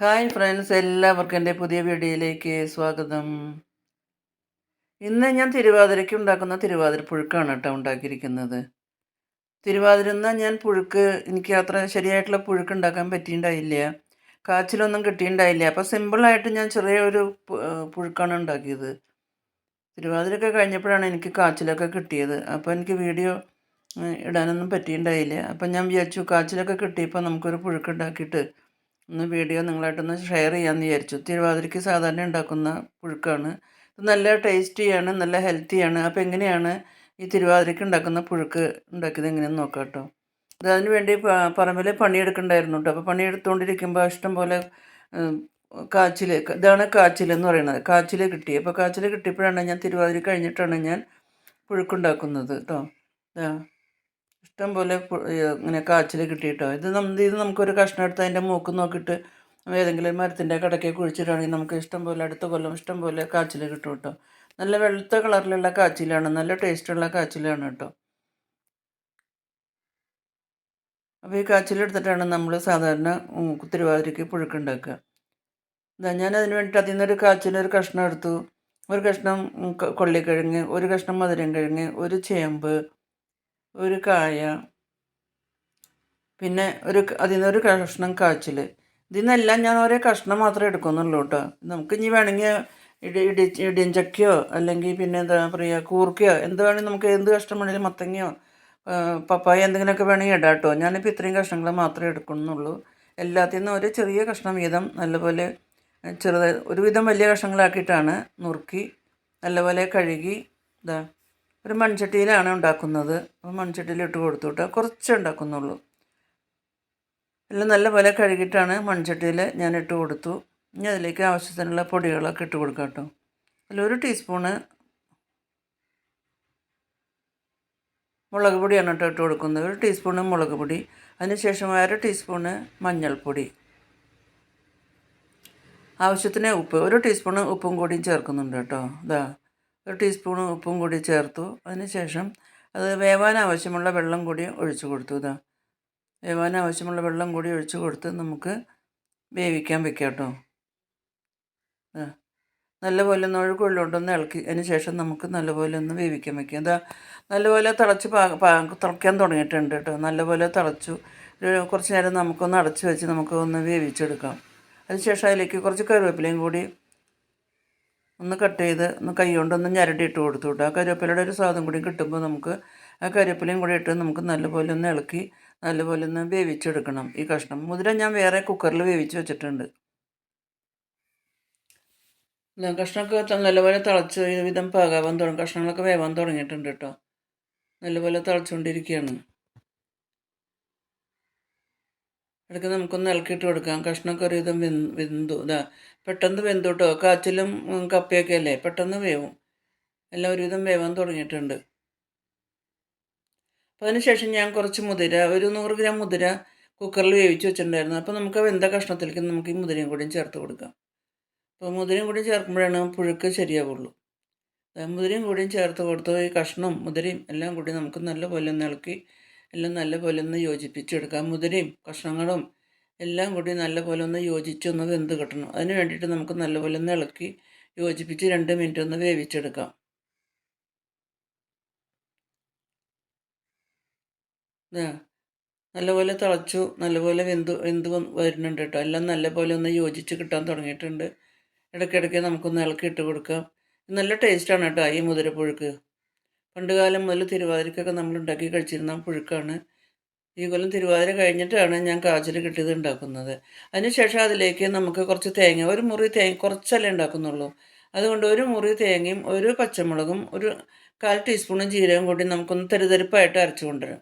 Hi friends എല്ലാവർക്കും എന്റെ പുതിയ വീഡിയോയിലേക്ക് സ്വാഗതം. ഇന്ന് ഞാൻ തിരുവാതിരയ്ക്ക് ഉണ്ടാക്കുന്ന തിരുവാതിര പുഴുക്കാണ് കേട്ടോ ഉണ്ടാക്കിയിരിക്കുന്നത്. തിരുവാതിര എന്നാൽ ഞാൻ പുഴുക്ക് എനിക്ക് അത്ര ശരിയായിട്ടുള്ള പുഴുക്ക് ഉണ്ടാക്കാൻ പറ്റിയിട്ടുണ്ടായില്ല. കാച്ചിലൊന്നും കിട്ടിയിട്ടുണ്ടായില്ല. അപ്പോൾ സിമ്പിളായിട്ട് ഞാൻ ചെറിയൊരു പുഴുക്കാണ് ഉണ്ടാക്കിയത്. തിരുവാതിരയൊക്കെ കഴിഞ്ഞപ്പോഴാണ് എനിക്ക് കാച്ചിലൊക്കെ കിട്ടിയത്. അപ്പോൾ എനിക്ക് വീഡിയോ ഇടാനൊന്നും പറ്റിയിട്ടുണ്ടായില്ല. അപ്പം ഞാൻ വിചാരിച്ചു കാച്ചിലൊക്കെ കിട്ടിയപ്പോൾ നമുക്കൊരു പുഴുക്ക് ഉണ്ടാക്കിയിട്ട് ഒന്ന് വീഡിയോ നിങ്ങളായിട്ടൊന്ന് ഷെയർ ചെയ്യാമെന്ന് വിചാരിച്ചു. തിരുവാതിരയ്ക്ക് സാധാരണ ഉണ്ടാക്കുന്ന പുഴുക്കാണ്. നല്ല ടേസ്റ്റിയാണ് നല്ല ഹെൽത്തിയാണ് അപ്പോൾ എങ്ങനെയാണ് ഈ തിരുവാതിരയ്ക്ക് ഉണ്ടാക്കുന്ന പുഴുക്ക് ഉണ്ടാക്കിയത് എങ്ങനെയെന്ന് നോക്കാം കേട്ടോ. അത് അതിന് വേണ്ടി പറമ്പിൽ പണിയെടുക്കണ്ടായിരുന്നു കേട്ടോ. അപ്പോൾ പണിയെടുത്തുകൊണ്ടിരിക്കുമ്പോൾ ഇഷ്ടം പോലെ കാച്ചിൽ ഇതാണ് കാച്ചിൽ എന്ന് പറയുന്നത്. കാച്ചിൽ കിട്ടി. അപ്പോൾ കാച്ചിൽ കിട്ടിയപ്പോഴാണ് ഞാൻ തിരുവാതിര കഴിഞ്ഞിട്ടാണ് ഞാൻ പുഴുക്കുണ്ടാക്കുന്നത് കേട്ടോ. ഇഷ്ടം പോലെ ഇങ്ങനെ കാച്ചിൽ കിട്ടിയിട്ടോ. ഇത് നമ്മൾ ഇത് നമുക്കൊരു കഷ്ണം എടുത്ത് അതിന്റെ മൂക്ക് നോക്കിയിട്ട് ഏതെങ്കിലും മരത്തിന്റെ കടക്കെ കുഴിച്ചിട്ടാണെങ്കിൽ നമുക്ക് ഇഷ്ടം പോലെ അടുത്ത കൊല്ലം ഇഷ്ടം പോലെ കാച്ചിൽ കിട്ടും കേട്ടോ. നല്ല വെളുത്ത കളറിലുള്ള കാച്ചിലാണ്. നല്ല ടേസ്റ്റുള്ള കാച്ചിലാണ് കേട്ടോ. അപ്പോൾ ഈ കാച്ചിലെടുത്തിട്ടാണ് നമ്മൾ സാധാരണ തിരുവാതിരയ്ക്ക് പുഴുക്കുണ്ടാക്കുക ഇതാ ഞാൻ അതിന് വേണ്ടിയിട്ട് അതിൽ നിന്നൊരു കാച്ചിലൊരു കഷ്ണം എടുത്തു. ഒരു കഷ്ണം കൊള്ളിക്കിഴങ്ങ് ഒരു കഷ്ണം മധുരം കിഴങ്ങ് ഒരു ചേമ്പ് ഒരു കായ പിന്നെ ഒരു അതിൽ അതിൽ നിന്നൊരു കഷ്ണം കാച്ചിൽ ഇതിൽ നിന്നെല്ലാം ഞാൻ ഒരേ കഷ്ണം മാത്രമേ എടുക്കുന്നുള്ളൂ കേട്ടോ. നമുക്ക് ഇനി വേണമെങ്കിൽ ഇടി ഇടി ഇടിയഞ്ചക്കയോ അല്ലെങ്കിൽ പിന്നെ എന്താ പറയുക കൂർക്കയോ എന്ത് വേണമെങ്കിൽ നമുക്ക് എന്ത് കഷ്ണം വേണമെങ്കിലും മത്തങ്ങയോ പപ്പായ എന്തെങ്കിലുമൊക്കെ വേണമെങ്കിൽ ഇടാം കേട്ടോ. ഞാനിപ്പോൾ ഇത്രയും കഷ്ണങ്ങൾ മാത്രമേ എടുക്കുന്നുള്ളൂ. എല്ലാത്തിൽ നിന്നും ഒരു ചെറിയ കഷ്ണം വീതം നല്ലപോലെ ചെറുതായി ഒരുവിധം വലിയ കഷ്ണങ്ങളാക്കിയിട്ടാണ് നുറുക്കി നല്ലപോലെ കഴുകി ഇതാ ഒരു മൺചട്ടിയിലാണ് ഉണ്ടാക്കുന്നത്. അപ്പോൾ മൺചട്ടിയിൽ ഇട്ട് കൊടുത്തു വിട്ടാൽ ഉണ്ടാക്കുന്നുള്ളൂ. എല്ലാം നല്ലപോലെ കഴുകിയിട്ടാണ് മൺചട്ടിയിൽ ഞാൻ ഇട്ട് കൊടുത്തു. ഇനി അതിലേക്ക് ആവശ്യത്തിനുള്ള പൊടികളൊക്കെ ഇട്ട് കൊടുക്കാം കേട്ടോ. അതിലൊരു ടീസ്പൂണ് മുളക് പൊടിയാണ് കേട്ടോ ഇട്ട് കൊടുക്കുന്നത്. ഒരു ടീസ്പൂണ് മുളക് പൊടി. അതിനുശേഷം അര ടീസ്പൂണ് മഞ്ഞൾപ്പൊടി. ആവശ്യത്തിന് ഉപ്പ്. ഒരു ടീസ്പൂണ് ഉപ്പും കൂടിയും ചേർക്കുന്നുണ്ട് കേട്ടോ. ഇതാ. ഒരു ടീസ്പൂൺ ഉപ്പും കൂടി ചേർത്തു. അതിനുശേഷം അത് വേവാൻ ആവശ്യമുള്ള വെള്ളം കൂടി ഒഴിച്ചു കൊടുത്തു. ഇതാ. വേവാൻ ആവശ്യമുള്ള വെള്ളം കൂടി ഒഴിച്ചു കൊടുത്ത് നമുക്ക് വേവിക്കാൻ വെക്കാം കേട്ടോ. നല്ലപോലെ ഒന്ന് ഒഴുകുള്ളോണ്ടൊന്ന് ഇളക്കി. അതിന് ശേഷം നമുക്ക് നല്ലപോലെ ഒന്ന് വേവിക്കാൻ വെക്കാം. ഇതാ. നല്ലപോലെ തിളച്ച് പാ പാ തിളയ്ക്കാൻ തുടങ്ങിയിട്ടുണ്ട് കേട്ടോ. നല്ലപോലെ തിളച്ചു. കുറച്ച് നേരം നമുക്കൊന്ന് അടച്ച് വെച്ച് നമുക്ക് ഒന്ന് വേവിച്ചെടുക്കാം. അതിനുശേഷം അതിലേക്ക് കുറച്ച് കറിവേപ്പിലയും കൂടി ഒന്ന് കട്ട് ചെയ്ത് ഒന്ന് കൈ കൊണ്ടൊന്ന് ഞരടിയിട്ട് കൊടുത്തു വിട്ടു ആ കറിവേപ്പിലയുടെ ഒരു സ്വാദം കൂടി കിട്ടുമ്പോൾ നമുക്ക് ആ കറിവേപ്പിലയും കൂടി ഇട്ട് നമുക്ക് നല്ലപോലെ ഒന്ന് ഇളക്കി നല്ലപോലെ ഒന്ന് വേവിച്ചെടുക്കണം ഈ കഷ്ണം. മുതിര ഞാൻ വേറെ കുക്കറിൽ വേവിച്ച് വെച്ചിട്ടുണ്ട്. കഷ്ണമൊക്കെ നല്ലപോലെ തിളച്ച് വിധം പാകാവാൻ തുടങ്ങും കഷ്ണങ്ങളൊക്കെ വേവാൻ തുടങ്ങിയിട്ടുണ്ട് കേട്ടോ നല്ലപോലെ തിളച്ചുകൊണ്ടിരിക്കുകയാണ് ഇടയ്ക്ക് നമുക്കൊന്ന് ഇളക്കിയിട്ട് കൊടുക്കാം. കഷ്ണമൊക്കെ ഒരു വിധം വെന്ത് വെന്തു. ഇതാ പെട്ടെന്ന് വെന്തു കേട്ടോ കാച്ചിലും കപ്പയൊക്കെ അല്ലേ? പെട്ടെന്ന് വേവും. എല്ലാം ഒരുവിധം വേവാൻ തുടങ്ങിയിട്ടുണ്ട്. അപ്പോൾ അതിനുശേഷം ഞാൻ കുറച്ച് മുതിര ഒരു നൂറ് ഗ്രാം മുതിര കുക്കറിൽ വേവിച്ച് വെച്ചിട്ടുണ്ടായിരുന്നു. അപ്പോൾ നമുക്ക് വെന്ത കഷ്ണത്തിലേക്ക് നമുക്ക് ഈ മുതിരയും കൂടിയും ചേർത്ത് കൊടുക്കാം. അപ്പോൾ മുതിരയും കൂടി ചേർക്കുമ്പോഴാണ് പുഴുക്ക് ശരിയാവുള്ളൂ. മുതിരയും കൂടിയും ചേർത്ത് കൊടുത്ത്. ഈ കഷ്ണവും മുതിരയും എല്ലാം കൂടി നമുക്ക് നല്ലപോലെ ഒന്ന് ഇളക്കി എല്ലാം നല്ലപോലെ ഒന്ന് യോജിപ്പിച്ചെടുക്കുക മുതിരയും കഷ്ണങ്ങളും എല്ലാം കൂടി നല്ലപോലെ ഒന്ന് യോജിച്ചൊന്ന് വെന്ത് കിട്ടണം. അതിന് വേണ്ടിയിട്ട് നമുക്ക് നല്ലപോലെ ഒന്ന് ഇളക്കി യോജിപ്പിച്ച് രണ്ട് മിനിറ്റ് ഒന്ന് വേവിച്ചെടുക്കാം. നല്ലപോലെ തിളച്ചു നല്ലപോലെ വെന്ത് വെന്ത് വരുന്നുണ്ട് കേട്ടോ. എല്ലാം നല്ലപോലെ ഒന്ന് യോജിച്ച് കിട്ടാൻ തുടങ്ങിയിട്ടുണ്ട്. ഇടയ്ക്കിടയ്ക്ക് നമുക്കൊന്ന് ഇളക്കി ഇട്ട് കൊടുക്കാം. നല്ല ടേസ്റ്റാണ് കേട്ടോ ഈ മുതിരപ്പുഴുക്ക്. പണ്ട് കാലം മുതൽ തിരുവാതിരക്കൊക്കെ നമ്മൾ ഉണ്ടാക്കി കഴിച്ചിരുന്ന പുഴുക്കാണ്. ഈ കൊല്ലം തിരുവാതിര കഴിഞ്ഞിട്ടാണ് ഞാൻ കാച്ചിൽ കിട്ടിയത് ഉണ്ടാക്കുന്നത്. അതിനുശേഷം അതിലേക്ക് നമുക്ക് കുറച്ച് തേങ്ങ ഒരു മുറി തേങ്ങ കുറച്ചല്ലേ ഉണ്ടാക്കുന്നുള്ളൂ. അതുകൊണ്ട് ഒരു മുറി തേങ്ങയും ഒരു പച്ചമുളകും ഒരു കാൽ ടീസ്പൂണും ജീരകം കൂടി നമുക്കൊന്ന് തെരുതെരുപ്പായിട്ട് അരച്ചു കൊണ്ടുവരാം.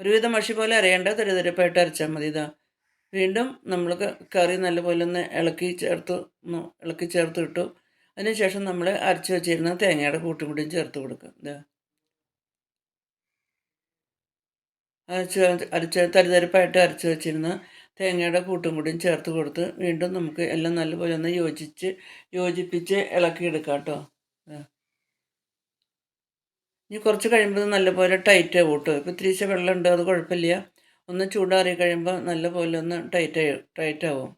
ഒരുവിധം മഷി പോലെ അരയേണ്ട തെരുതെരുപ്പായിട്ട് അരച്ചാൽ മതി. ഇതാ വീണ്ടും നമ്മൾ കറി നല്ലപോലെ ഒന്ന് ഇളക്കി ചേർത്ത് ഇളക്കി ചേർത്ത് ഇട്ടു. അതിനുശേഷം നമ്മൾ അരച്ച് വെച്ചിരുന്ന തേങ്ങയുടെ കൂട്ടും കൂടിയും ചേർത്ത് കൊടുക്കുക ഇതാ അരച്ച് അരച്ച് തരിതരിപ്പായിട്ട് അരച്ച് വെച്ചിരുന്ന തേങ്ങയുടെ കൂട്ടും കൂടിയും ചേർത്ത് കൊടുത്ത് വീണ്ടും നമുക്ക് എല്ലാം നല്ലപോലെ ഒന്ന് യോജിച്ച് യോജിപ്പിച്ച് ഇളക്കിയെടുക്കാം കേട്ടോ. ഇനി കുറച്ച് കഴിയുമ്പോൾ നല്ലപോലെ ടൈറ്റ് കേട്ടോ ഇപ്പോൾ ഇത്തിരിച്ച വെള്ളമുണ്ട് അത് കുഴപ്പമില്ല. ഒന്ന് ചൂടാറി കഴിയുമ്പോൾ നല്ലപോലെ ഒന്ന് ടൈറ്റ് ടൈറ്റ് ആവും.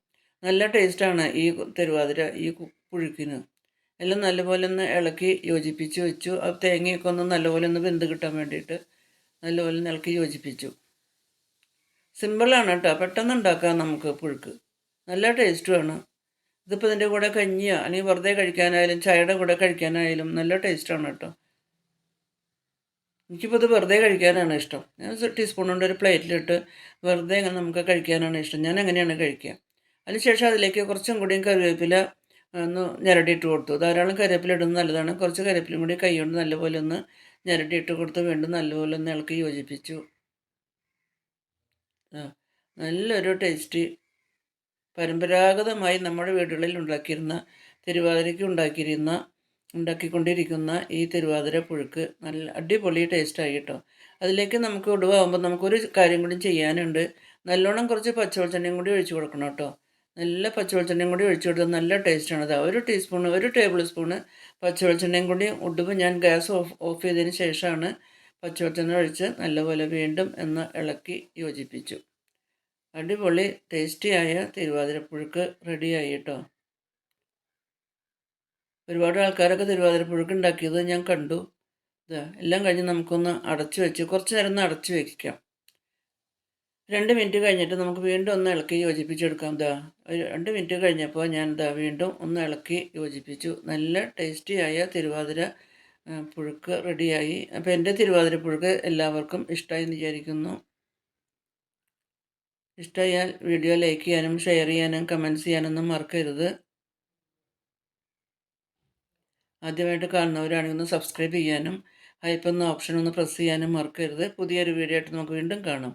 നല്ല ടേസ്റ്റാണ് ഈ തിരുവാതിര ഈ പുഴുക്കിന്. എല്ലാം നല്ലപോലെ ഒന്ന് ഇളക്കി യോജിപ്പിച്ച് വെച്ചു. ആ തേങ്ങയൊക്കെ ഒന്ന് നല്ലപോലെ ഒന്ന് വെന്ത് കിട്ടാൻ വേണ്ടിയിട്ട് നല്ലപോലെ നിലയ്ക്ക് യോജിപ്പിച്ചു. സിമ്പിളാണ് കേട്ടോ. പെട്ടെന്ന് ഉണ്ടാക്കാം നമുക്ക് പുഴുക്ക്. നല്ല ടേസ്റ്റുമാണ് ഇതിപ്പോൾ ഇതിന്റെ കൂടെ കഞ്ഞിയോ അല്ലെങ്കിൽ വെറുതെ കഴിക്കാനായാലും ചായയുടെ കൂടെ കഴിക്കാനായാലും നല്ല ടേസ്റ്റാണ് കേട്ടോ. എനിക്കിപ്പോൾ ഇത് വെറുതെ കഴിക്കാനാണ് ഇഷ്ടം. ഞാൻ ടീസ്പൂൺ കൊണ്ട് ഒരു പ്ലേറ്റിലിട്ട് വെറുതെ ഇങ്ങനെ നമുക്ക് കഴിക്കാനാണ് ഇഷ്ടം. ഞാൻ അങ്ങനെയാണ് കഴിക്കുക. അതിനുശേഷം അതിലേക്ക് കുറച്ചും കൂടിയും കറിവേപ്പില ഒന്ന് ഞരടിയിട്ട് കൊടുത്തു. ധാരാളം കറിവേപ്പില ഇടുന്നത് നല്ലതാണ്. കുറച്ച് കറിവേപ്പിലും കൂടി കൈ കൊണ്ട് നല്ലപോലെ ഒന്ന് ഞരടിയിട്ട് കൊടുത്ത് വീണ്ടും നല്ലപോലെ ഒന്ന് ഇളക്കി യോജിപ്പിച്ചു. നല്ലൊരു ടേസ്റ്റ് പരമ്പരാഗതമായി നമ്മുടെ വീടുകളിൽ ഉണ്ടാക്കിയിരുന്ന തിരുവാതിരയ്ക്ക് ഉണ്ടാക്കിയിരുന്ന ഉണ്ടാക്കിക്കൊണ്ടിരിക്കുന്ന ഈ തിരുവാതിര പുഴുക്ക് നല്ല അടിപൊളി ടേസ്റ്റായി കേട്ടോ. അതിലേക്ക് നമുക്ക് ഒടുവാകുമ്പോൾ നമുക്കൊരു കാര്യം കൂടി ചെയ്യാനുണ്ട്. നല്ലോണം കുറച്ച് പച്ചവെളിച്ചെണ്ണയും കൂടി ഒഴിച്ചു കൊടുക്കണം കേട്ടോ. നല്ല പച്ചവെളിച്ചെണ്ണയും കൂടി ഒഴിച്ചു കൊടുത്താൽ നല്ല ടേസ്റ്റാണ് ഒരു ടീസ്പൂൺ ഒരു ടേബിൾ സ്പൂണ് പച്ചവെളിച്ചെണ്ണയും കൂടി ഒടുവ് ഞാൻ ഗ്യാസ് ഓഫ് ഓഫ് ചെയ്തതിന് ശേഷമാണ് പച്ചവെളിച്ചെണ്ണ ഒഴിച്ച് നല്ലപോലെ വീണ്ടും എന്ന് ഇളക്കി യോജിപ്പിച്ചു. അടിപൊളി ടേസ്റ്റിയായ തിരുവാതിരപ്പുഴുക്ക് റെഡിയായി കേട്ടോ ഒരുപാട് ആൾക്കാരൊക്കെ തിരുവാതിരപ്പുഴുക്ക് ഉണ്ടാക്കിയത് ഞാൻ കണ്ടു. എല്ലാം കഴിഞ്ഞ് നമുക്കൊന്ന് അടച്ചു വെച്ച് കുറച്ച് നേരം ഒന്ന് അടച്ചു വെക്കാം. രണ്ട് മിനിറ്റ് കഴിഞ്ഞിട്ട് നമുക്ക് വീണ്ടും ഒന്ന് ഇളക്കി യോജിപ്പിച്ചെടുക്കാം ഇതാ രണ്ട് മിനിറ്റ് കഴിഞ്ഞപ്പോൾ ഞാൻ ഇതാ വീണ്ടും ഒന്ന് ഇളക്കി യോജിപ്പിച്ചു. നല്ല ടേസ്റ്റിയായ തിരുവാതിര പുഴുക്ക് റെഡിയായി. അപ്പോൾ എന്റെ തിരുവാതിര പുഴുക്ക് എല്ലാവർക്കും ഇഷ്ടമായി എന്ന് വിചാരിക്കുന്നു. ഇഷ്ടമായാൽ വീഡിയോ ലൈക്ക് ചെയ്യാനും ഷെയർ ചെയ്യാനും കമന്റ്സ് ചെയ്യാനൊന്നും മറക്കരുത്. ആദ്യമായിട്ട് കാണുന്നവരാണെങ്കിൽ ഒന്ന് സബ്സ്ക്രൈബ് ചെയ്യാനും ഹൈപ്പ് എന്ന ഓപ്ഷൻ ഒന്ന് പ്രസ് ചെയ്യാനും മറക്കരുത്. പുതിയൊരു വീഡിയോ ആയിട്ട് നമുക്ക് വീണ്ടും കാണാം.